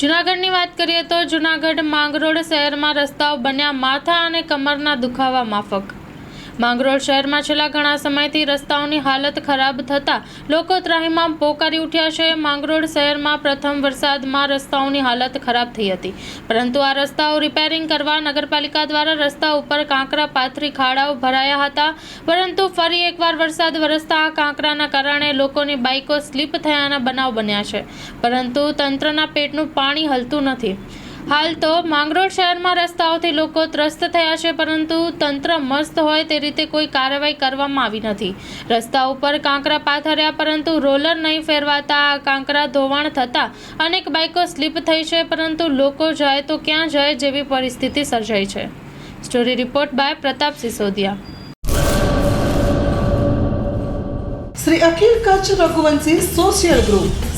જૂનાગઢની વાત કરીએ તો જૂનાગઢ માંગરોળ શહેરમાં રસ્તાઓ બન્યા માથા અને કમરના દુખાવા માફક. માંગરોળ શહેરમાં છેલ્લા ઘણા સમયથી રસ્તાઓની હાલત ખરાબ થતાં લોકો ત્રાહિમામ પોકારી ઉઠ્યા છે. માંગરોળ શહેરમાં પ્રથમ વરસાદમાં રસ્તાઓની હાલત ખરાબ થઈ હતી. પરંતુ આ રસ્તાઓ રિપેરિંગ કરવા નગરપાલિકા દ્વારા રસ્તા ઉપર કાંકરા, પાથરી, ખાડાઓ ભરાયા હતા. પરંતુ ફરી એકવાર વરસાદ વરસતા આ કાંકરાના કારણે લોકોની બાઇકો સ્લીપ થયાના બનાવ બન્યા છે. પરંતુ તંત્રના પેટનું પાણી હલતું નથી. હાલ તો માંગરોળ શહેરમાં રસ્તાઓથી લોકો ત્રસ્ત થયા છે, પરંતુ તંત્ર મસ્ત હોય તે રીતે કોઈ કાર્યવાહી કરવામાં આવી નથી. રસ્તા ઉપર કાંકરા પાથર્યા, પરંતુ રોલર નહીં ફેરવાતા કાંકરા ધોવાણ થતાં અનેક બાઇકો સ્લીપ થઈ છે, પરંતુ લોકો જાય તો ક્યાં જાય જેવી પરિસ્થિતિ સર્જાઈ છે. Story report by Pratap Sisodiya. Shri Akhil Kutch Raghuvanshi social group